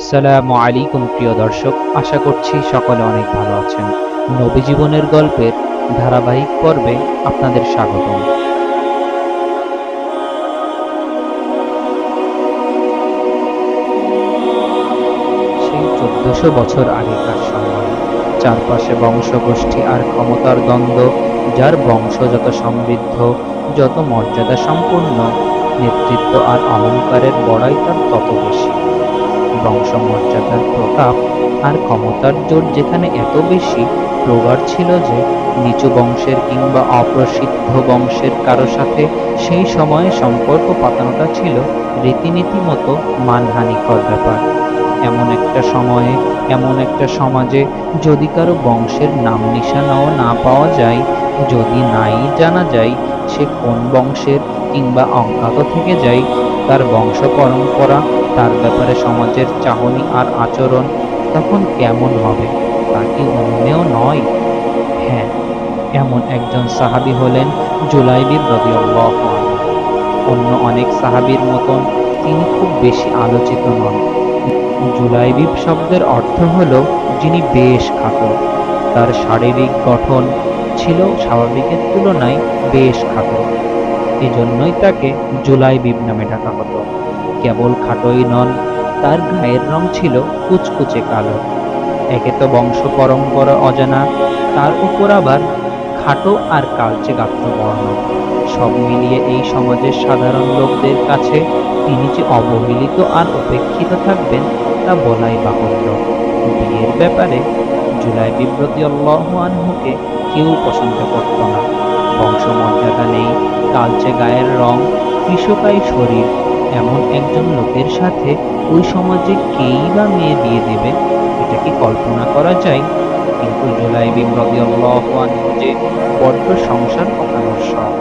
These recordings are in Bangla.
আসসালামু আলাইকুম, প্রিয় দর্শক। আশা করছি সকলে অনেক ভালো আছেন। নবী জীবনের গল্পের ধারাবাহিক পর্বে আপনাদের স্বাগতম। সেই চোদ্দশো বছর আগেকার সময়, চারপাশে বংশগোষ্ঠী আর ক্ষমতার দ্বন্দ্ব, যার বংশ যত সমৃদ্ধ, যত মর্যাদা সম্পন্ন নেতৃত্ব আর অহংকারের বড়াই তার তত বেশি। বংশমর্যাদার প্রতাপ আর ক্ষমতার জোর যেখানে এত বেশি, প্রগাঢ় ছিল যে নিচু বংশের কিংবা অপ্রসিদ্ধ বংশের কারও সাথে সেই সময়ে সম্পর্ক পাতানোটা ছিল রীতিনীতি মতো মানহানিকর ব্যাপার। এমন একটা সময়ে, এমন একটা সমাজে যদি কারও বংশের নাম নিশানাও না পাওয়া যায় যদি নাই জানা যায় সে কোন বংশের কিংবা অজ্ঞাত থেকে যায়, তার বংশ পরম্পরা তার ব্যাপারে সমাজের চাহনি আর আচরণ তখন কেমন হবে, তা কি অন্যেও নয়? হ্যাঁ এমন একজন সাহাবি হলেন জুলাইবির আনহু। অন্য অনেক সাহাবীর মতন তিনি খুব বেশি আলোচিত নন। জুলাইবিব শব্দের অর্থ হল যিনি বেশ খাটো। তার শারীরিক গঠন ছিল স্বাভাবিকের তুলনায় বেশ খাটো। এজন্যই তাকে জুলাই বিব নামে ডাকা হতো। কেবল খাটোই নন, তার গায়ের রং ছিল কুচকুচে কালো। একে তো বংশ পরম্পরা অজানা, তার উপর আবার খাটো আর কালচে গাত্রবর্ণ সব মিলিয়ে এই সমাজের সাধারণ লোকদের কাছে তিনি যে অবহেলিত আর উপেক্ষিত থাকবেন তা বলাই বাহুল্য। বিয়ের ব্যাপারে জুলাই বিব্রতি আনহুকে কেউ পছন্দ করত না। বংশমর্যাদা নেই, কালচে গায়ের রং কৃষকাই শরীর। এমন একজন লোকের সাথে ওই সমাজে কেই বা মেয়ে বিয়ে দেবে, এটা কি কল্পনা করা যায়? কিন্তু জুলাই আনহু যে বড্ড সংসার পাকানোর শখ।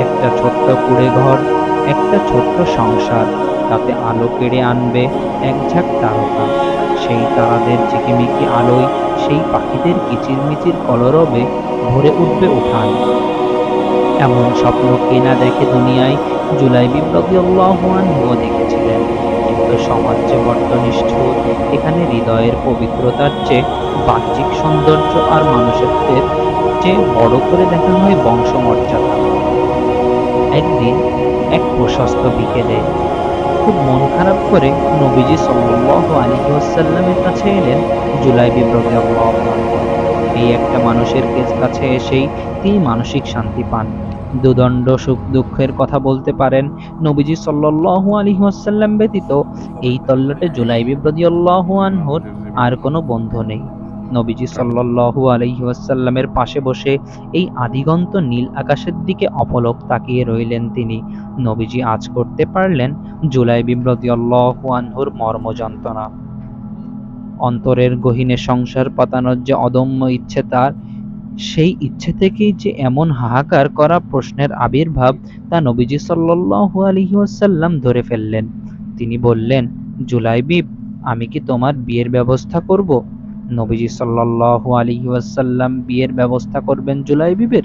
একটা ছোট্ট কুড়ে ঘর, একটা ছোট্ট সংসার, তাতে আলো কেড়ে আনবে এক ঝাঁক তারকা। সেই তারাদের ঝিকিমিকি আলোয় সেই পাখিদের কিচিরমিচির কলরবে ভরে উঠবে উঠান। এমন স্বপ্ন কেনা দেখে দুনিয়ায় জুলাই বিপ্লবী আল্লাহানহুও দেখেছিলেন। কিন্তু সমাজ যে বড্ড এখানে হৃদয়ের পবিত্রতার চেয়ে বাহ্যিক সৌন্দর্য আর মানুষত্বের চেয়ে বড় করে দেখানো হয় বংশমর্যাদা। একদিন এক প্রশস্ত বিকেলে খুব মন খারাপ করে নবীজি সাল্লাল্লাহু আলাইহি ওয়াসাল্লামের কাছে এলেন জুলাই বিপ্লবী এই একটা মানুষের কাছে এসেই তিনি মানসিক শান্তি পান। দুদণ্ড সুখ দুঃখের কথা বলতে পারেন নবীজি আলাইহি ওয়াসাল্লাম ব্যতীত। এই তল্লাটে জুলাই বিপ্লবী আনহুর আর কোনো বন্ধু নেই। নবীজি সাল্লাল্লাহু আলাইহি ওয়াসাল্লামের পাশে বসে এই আদিগন্ত নীল আকাশের দিকে অপলক তাকিয়ে রইলেন তিনি। নবীজি আজ করতে পারলেন জুলাই বিব্রতি আনহুর মর্ম যন্ত্রণা। অন্তরের গহীনে সংসার পাতানোর যে অদম্য ইচ্ছে তার, সেই ইচ্ছে থেকেই যে এমন হাহাকার করা প্রশ্নের আবির্ভাব তা নবীজি সাল্লাল্লাহু আলাইহি ওয়াসাল্লাম ধরে ফেললেন। তিনি বললেন জুলাইবিব আমি কি তোমার বিয়ের ব্যবস্থা করব? নবীজি সাল্লাল্লাহু আলাইহি ওয়াসাল্লাম বিয়ের ব্যবস্থা করবেন জুলাইবিবের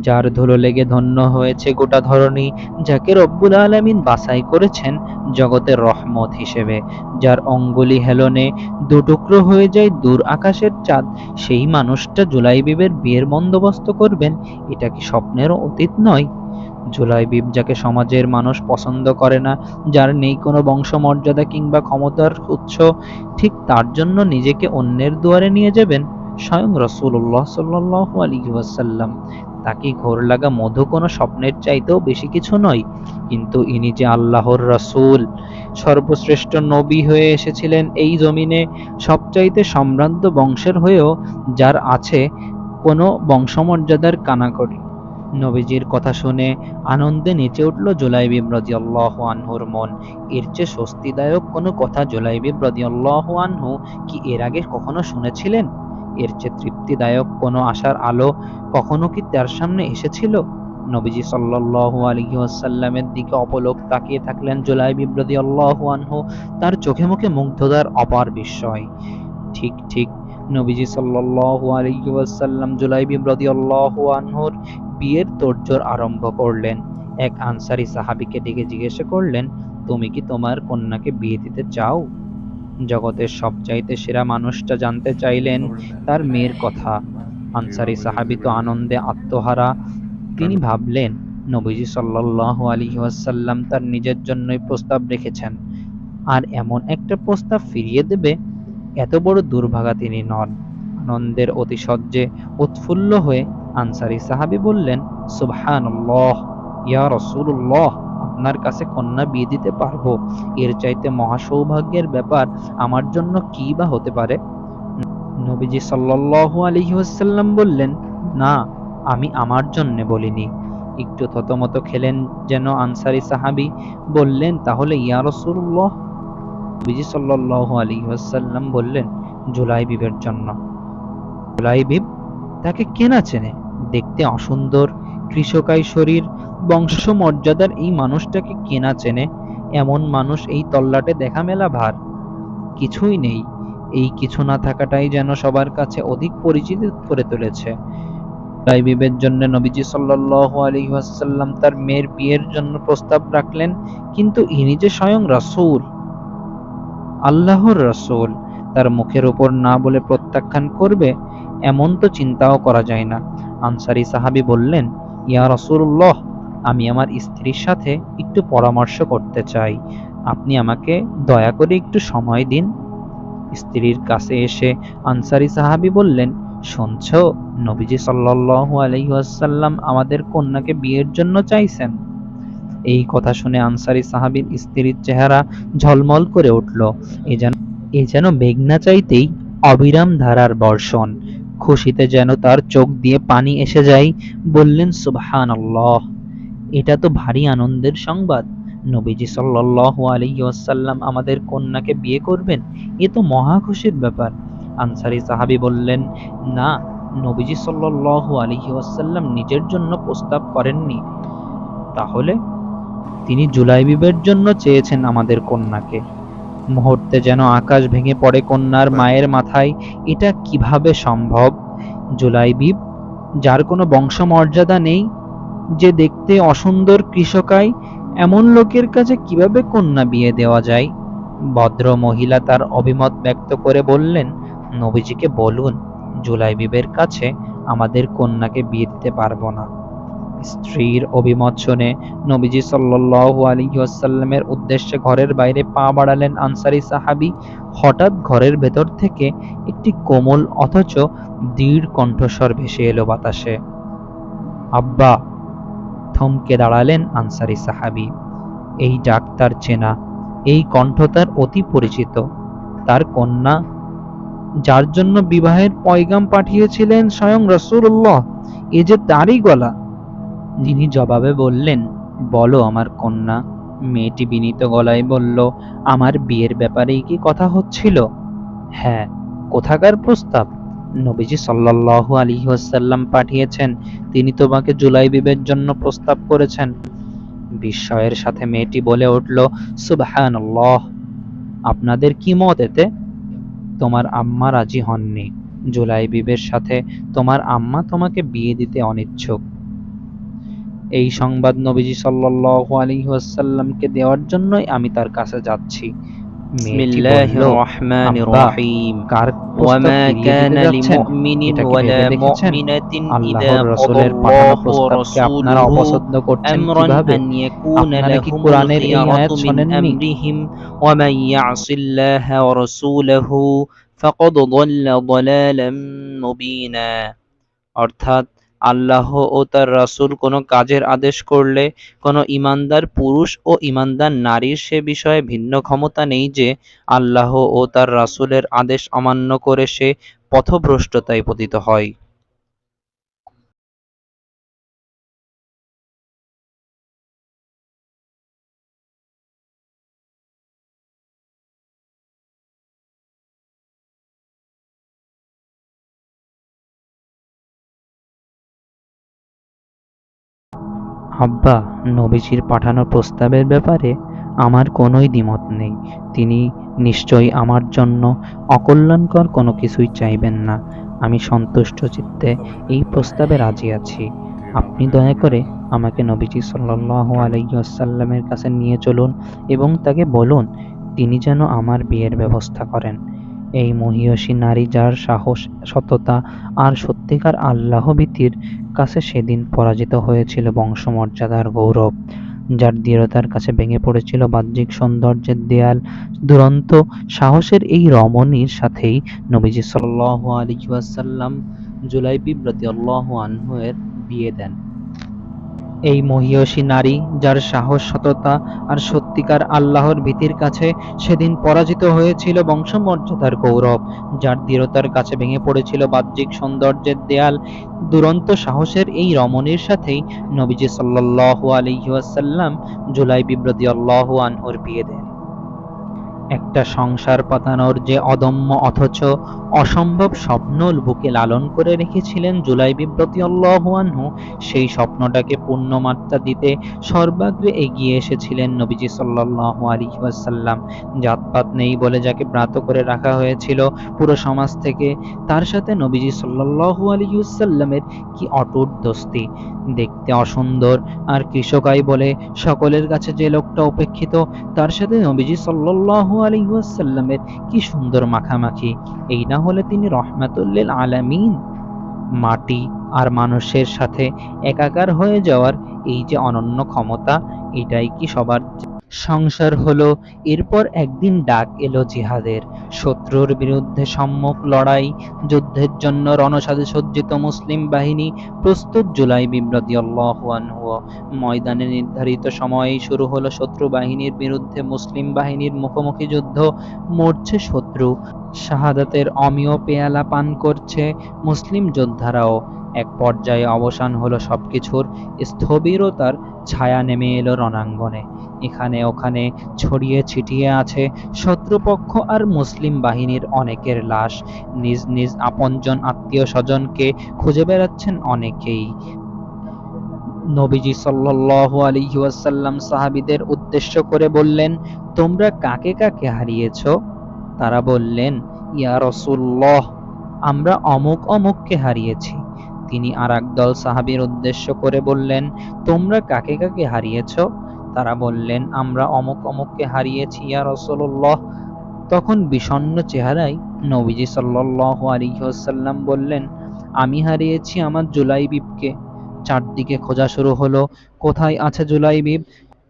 যার ধুলো লেগে ধন্য হয়েছে গোটা ধরনী যাকে রব্বুল আলামিন বাছাই করেছেন জগতের রহমত হিসেবে। যার অঙ্গুলি হেলনে দুটুকরো হয়ে যায় দূর আকাশের চাঁদ, সেই মানুষটা জুলাইবিবের বিয়ের বন্দোবস্ত করবেন, এটা কি স্বপ্নেরও অতীত নয়? জুলাইবিব যাকে সমাজের মানুষ পছন্দ করে না, যার নেই কোনো বংশমর্যাদা কিংবা ক্ষমতার উৎস, ঠিক তার জন্য নিজেকে অন্যের দুয়ারে নিয়ে যাবেন স্বয়ং রসুল্লাহ সাল্লাহ আলী ওয়াসাল্লাম। তাকে ঘোর লাগা মধু কোনো স্বপ্নের চাইতেও বেশি কিছু নয়, কিন্তু ইনি যে আল্লাহর রসুল, সর্বশ্রেষ্ঠ নবী হয়ে এসেছিলেন এই জমিনে সবচাইতে সম্ভ্রান্ত বংশের হয়েও, যার আছে কোনো বংশমর্যাদার কানাকড়ি। নবীজির কথা শুনে আনন্দে নেচে উঠল জুলাইবিব রাদিয়াল্লাহু আনহুর মন। এর চেয়ে স্বস্তিদায়ক কোনো কথা জুলাইবিব রাদিয়াল্লাহু আনহু কি এর আগে কখনো শুনেছিলেন? এর চেয়ে তৃপ্তিদায়ক কোনো আশার আলো কখনো কি তার সামনে এসেছিল? নবীজি সাল্লাল্লাহু আলাইহি ওয়াসাল্লামের দিকে অপলক তাকিয়ে থাকলেন জুলাইবিব রাদিয়াল্লাহু আনহু, তার চোখে মুখে মুগ্ধতার অপার বিস্ময়। ঠিক ঠিক, নবীজি সাল্লাল্লাহু আলাইহি ওয়াসাল্লাম জুলাইবিব রাদিয়াল্লাহু আনহুর বিয়ের তোড়জোড় আরম্ভ করলেন। এক আনসারি সাহাবীকে ডেকে জিজ্ঞাসা করলেন, তুমি কি তোমার কন্যাকে বিয়ে দিতে চাও? জগতের সবচাইতে সেরা মানুষটা জানতে চাইলেন তার মেয়ের কথা। আনসারি সাহাবি তো আনন্দে আত্মহারা। তিনি ভাবলেন, নবীজি সাল্লাল্লাহু আলাইহি ওয়াসাল্লাম তার নিজের জন্যই প্রস্তাব রেখেছেন। আর এমন একটা প্রস্তাব ফিরিয়ে দেবে? এত বড় দুর্ভাগা তিনি নন। আনন্দের অতিশয্যে উৎফুল্ল হয়ে আনসারি সাহাবি বললেন, সুবহানাল্লাহ, ইয়া রাসূলুল্লাহ, আপনার কাছে কন্যা বিয়ে দিতে পারব। এর চাইতে মহা সৌভাগ্যের ব্যাপার আমার জন্য কি বা হতে পারে? নবীজি সাল্লাল্লাহু আলাইহি ওয়াসাল্লাম বললেন, না, আমি আমার জন্য বলিনি। একটু থতমত খেলেন যেন আনসারি সাহাবি বললেন, তাহলে ইয়া রাসূলুল্লাহ? নবীজি সাল্লাল্লাহু আলাইহি ওয়াসাল্লাম বললেন, জুলাইবিবের জন্য। জুলাইবিব তাকে কেনা চেনে। দেখতে অসুন্দর। কৃষকাই শরীর, বংশমর্যাদার এই মানুষটাকে কেনা চেনে, এমন মানুষ এই তল্লাটে দেখা মেলা ভার। কিছুই নেই। এই কিছু না থাকাটাই যেন সবার কাছে অধিক পরিচিত করে তুলেছে। রাইবিবের জন্য নবীজি সাল্লাল্লাহু আলাইহি ওয়াসাল্লাম তার মেয়ের বিয়ের জন্য প্রস্তাব রাখলেন, কিন্তু ইনি যে স্বয়ং রাসূল, আল্লাহর রাসূল, তার মুখের উপর না বলে প্রত্যাখ্যান করবে, এমন তো চিন্তাও করা যায় না। আনসারী সাহাবী বললেন, ইয়া রাসূলুল্লাহ, আমি আমার স্ত্রীর সাথে একটু পরামর্শ করতে চাই। আপনি আমাকে দয়া করে একটু সময় দিন। স্ত্রীর কাছে এসে আনসারী সাহাবি বললেন, শুনছ, নবীজি সাল্লাল্লাহু আলাইহি ওয়াসাল্লাম আমাদের কন্যাকে বিয়ের জন্য চাইছেন। এই কথা শুনে আনসারী সাহাবীর স্ত্রীর চেহারা ঝলমল করে উঠল। এ যেন এ যেন মেঘনা চাইতেই অবিরাম ধারার বর্ষণ। খুশিতে যেন তার চোখ দিয়ে পানি এসে যায়, বললেন, সুবহানাল্লাহ, এটা তো ভারী আনন্দের সংবাদ। নবীজি সাল্লাল্লাহু আলাইহি ওয়াসাল্লাম আমাদের কন্যাকে বিয়ে করবেন, এ তো মহা খুশির ব্যাপার। আনসারী সাহাবী বললেন, না, নবীজি সাল্লাল্লাহু আলাইহি ওয়াসাল্লাম নিজের জন্য প্রস্তাব করেননি। তাহলে তিনি জুলাইবিবের জন্য চেয়েছেন আমাদের কন্যাকে। মুহূর্তে যেন আকাশ ভেঙে পড়ে কন্যার মায়ের মাথায় এটা কীভাবে সম্ভব? জুলাইবিব যার কোনো বংশমর্যাদা নেই যে দেখতে অসুন্দর কৃষকায় এমন লোকের কাছে কীভাবে কন্যা বিয়ে দেওয়া যায়? ভদ্র মহিলা তার অভিমত ব্যক্ত করে বললেন নবীজিকে বলুন জুলাইবিবের কাছে আমাদের কন্যাকে বিয়ে দিতে পারব না। স্ত্রীর অভিমত শুনে নবীজি সাল্লাল্লাহু আলাইহি ওয়াসাল্লামের উদ্দেশ্যে ঘরের বাইরে পা বাড়ালেন আনসারী সাহাবী। হঠাৎ ঘরের ভেতর থেকে একটি কোমল অথচ দৃঢ় কণ্ঠস্বর ভেসে এলো বাতাসে। আব্বা, থমকে দাঁড়ালেন আনসারী সাহাবী। এই ডাক তার চেনা, এই কণ্ঠ তার অতি পরিচিত। তার কন্যা, যার জন্য বিবাহের পয়গাম পাঠিয়েছিলেন স্বয়ং রাসূলুল্লাহ। এ যে তারই গলা তিনি জবাবে বললেন, বলো আমার কন্যা। মেয়েটি বিনীত গলায় বলল, আমার বিয়ের ব্যাপারেই কি কথা হচ্ছিল? হ্যাঁ কোথাকার প্রস্তাব? নবীজি সাল্লাল্লাহু আলাইহি ওয়াসাল্লাম পাঠিয়েছেন, তিনি তোমাকে জুলাই বিবের জন্য প্রস্তাব করেছেন। বিস্ময়ের সাথে মেয়েটি বলে উঠল, সুবহানাল্লাহ, আপনাদের কি মত এতে? তোমার আম্মা রাজি হননি। জুলাই বিবের সাথে তোমার আম্মা তোমাকে বিয়ে দিতে অনিচ্ছুক। এই সংবাদ নবীজি সাল্লাল্লাহু আলাইহি ওয়াসাল্লামকে দেওয়ার জন্যই আমি তার কাছে যাচ্ছি। বিসমিল্লাহির রহমানির রহিম। ওয়ামা কানা লিমুমিনিন ওয়ালা মুমিনাতিন রাসূলের পাঠানো প্রস্তাবকে আপনারা অপছন্দ করছেন কীভাবে? কোরআনের এই আয়াত ওয়া মান ওয়া ফাকাদ মুবিনা। অর্থাৎ আল্লাহ ও তার রাসূল কোনো কাজের আদেশ করলে কোনো ইমানদার পুরুষ ও ইমানদার নারীর সে বিষয়ে ভিন্ন ক্ষমতা নেই যে আল্লাহ ও তার রাসূলের আদেশ অমান্য করে সে পথভ্রষ্টতায় পতিত হয়। আব্বা, নবীজির পাঠানো প্রস্তাবের ব্যাপারে আমার কোনোই দ্বিমত নেই। তিনি নিশ্চয়ই আমার জন্য অকল্যাণকর কোনো কিছুই চাইবেন না। আমি সন্তুষ্ট চিত্তে এই প্রস্তাবে রাজি আছি। আপনি দয়া করে আমাকে নবীজি সাল্লাল্লাহু আলাইহি ওয়াসাল্লামের কাছে নিয়ে চলুন এবং তাকে বলুন, তিনি যেন আমার বিয়ের ব্যবস্থা করেন। এই মহিয়সী নারী যার সাহস, সততা আর সত্যিকার আল্লাহ ভীতির কাছে সেদিন পরাজিত হয়েছিল বংশমর্যাদার গৌরব। যার দৃঢ়তার কাছে ভেঙে পড়েছিল বাহ্যিক সৌন্দর্যের দেয়াল, দুরন্ত সাহসের এই রমণীর সাথেই নবীজি সাল্লাল্লাহু আলাইহি ওয়াসাল্লাম জুলাইবি রাদিয়াল্লাহু আনহু এর বিয়ে দেন। এই মহিয়সী নারী, যার সাহস, সততা আর সত্যিকার আল্লাহর ভীতির কাছে সেদিন পরাজিত হয়েছিল বংশমর্যাদার গৌরব, যার দৃঢ়তার কাছে ভেঙে পড়েছিল বাহ্যিক সৌন্দর্যের দেয়াল, দুরন্ত সাহসের এই রমণীর সাথেই নবীজি সাল্লাল্লাহু আলাইহি ওয়াসাল্লাম জুলাই বিব্রতি আল্লাহ আনহুর বিয়ে দেন একটা সংসার পাতানোর যে অদম্য অথচ অসম্ভব স্বপ্ন বুকে লালন করে রেখেছিলেন জুলাই বিব্রতি আনহু, সেই স্বপ্নটাকে পূর্ণমাত্রা দিতে সর্বাগ্রে এগিয়ে এসেছিলেন নবীজি সাল্লাল্লাহু আলাইহি ওয়াসাল্লাম। জাতপাত নেই বলে যাকে ব্রাত করে রাখা হয়েছিল পুরো সমাজ থেকে, তার সাথে নবীজি সাল্লাল্লাহু আলাইহি ওয়াসাল্লামের কি অটুট দোস্তি? দেখতে অসুন্দর আর কৃষকাই বলে সকলের কাছে যে লোকটা উপেক্ষিত, তার সাথে নবীজি সাল্লাল্লাহু আলাইহি ওয়াসাল্লামের কি সুন্দর মাখামাখি। এই না হলে তিনি রহমাতুল্লিল আলামিন। মাটি আর মানুষের সাথে একাকার হয়ে যাওয়ার এই যে অনন্য ক্ষমতা, এটাই কি সবার সংসার হলো। এরপর একদিন ডাক এলো জিহাদের। শত্রুর বিরুদ্ধে সম্মুখ লড়াই, যুদ্ধের জন্য রণসাজে সজ্জিত মুসলিম বাহিনী প্রস্তুত জুলাই বিব্রতি আনহু। ময়দানে নির্ধারিত সময়েই শুরু হলো শত্রু বাহিনীর বিরুদ্ধে মুসলিম বাহিনীর মুখোমুখি যুদ্ধ। মরছে শত্রু। শাহাদাতের অমিয় পেয়ালা পান করছে মুসলিম যোদ্ধারাও। এক পর্যায়ে অবসান হলো সবকিছুর স্থবিরতার ছায়া নেমে এলো রণাঙ্গনে। এখানে ওখানে ছড়িয়ে ছিটিয়ে আছে শত্রুপক্ষ আর মুসলিম বাহিনীর অনেকের লাশ। নিজ নিজ আপনজন আত্মীয় স্বজনকে খুঁজে বেড়াচ্ছেন অনেকেই। নবীজি সাল্লাল্লাহু আলাইহি ওয়াসাল্লাম সাহাবীদের উদ্দেশ্য করে বললেন, তোমরা কাকে কাকে হারিয়েছো? তারা বললেন, ইয়া রসুল্লাহ আমরা অমুক অমুককে হারিয়েছি। তিনি আর দল সাহাবীর উদ্দেশ্য করে বললেন, তোমরা কাকে কাকে হারিয়েছ? তারা বললেন, আমরা অমুক অমুককে হারিয়েছি, ইয়া রসুল্লাহ তখন বিষণ্ণ চেহারায় নবীজি সাল্লাল্লাহু আলাইহি ওয়াসাল্লাম বললেন, আমি হারিয়েছি আমার জুলাইবিবকে চারদিকে খোঁজা শুরু হলো, কোথায় আছে জুলাইবিব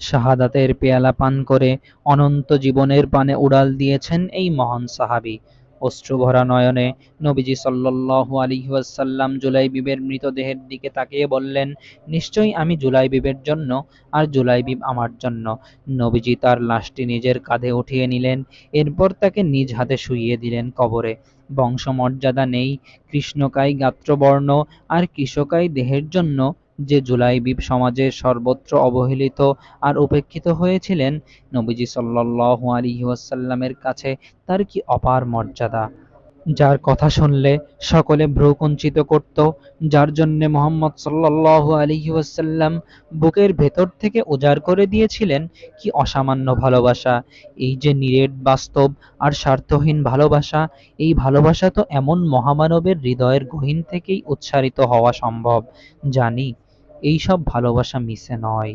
শাহাদাতের পেয়ালা পান করে অনন্ত জীবনের পানে উড়াল দিয়েছেন এই মহান সাহাবী। অশ্রুভরা নয়নে নবীজি সাল্লাল্লাহু আলাইহি ওয়াসাল্লাম জুলাইবিবের মৃতদেহের দিকে তাকিয়ে বললেন, নিশ্চয়ই আমি জুলাইবিবের জন্য আর জুলাইবিব আমার জন্য। নবীজি তার লাশটি নিজের কাঁধে উঠিয়ে নিলেন, এরপর তাকে নিজ হাতে শুইয়ে দিলেন কবরে। বংশমর্যাদা নেই, কৃষ্ণকায় গাত্রবর্ণ আর কৃষকাই দেহের জন্য যে জুলাইবিব সমাজের সর্বত্র অবহেলিত আর উপেক্ষিত হয়েছিলেন নবীজি সাল্লাল্লাহু আলাইহি ওয়াসাল্লামের কাছে তার কি অপার মর্যাদা? যার কথা শুনলে সকলে ভ্রুকুঞ্চিত করত, যার জন্য মোহাম্মদ সাল্লাল্লাহু আলাইহি ওয়াসাল্লাম বুকের ভেতর থেকে উজাড় করে দিয়েছিলেন কি অসামান্য ভালোবাসা। এই যে নিরেট বাস্তব আর স্বার্থহীন ভালোবাসা, এই ভালোবাসা তো এমন মহামানবের হৃদয়ের গহীন থেকেই উচ্চারিত হওয়া সম্ভব। জানি এই সব ভালোবাসা মিশে নয়।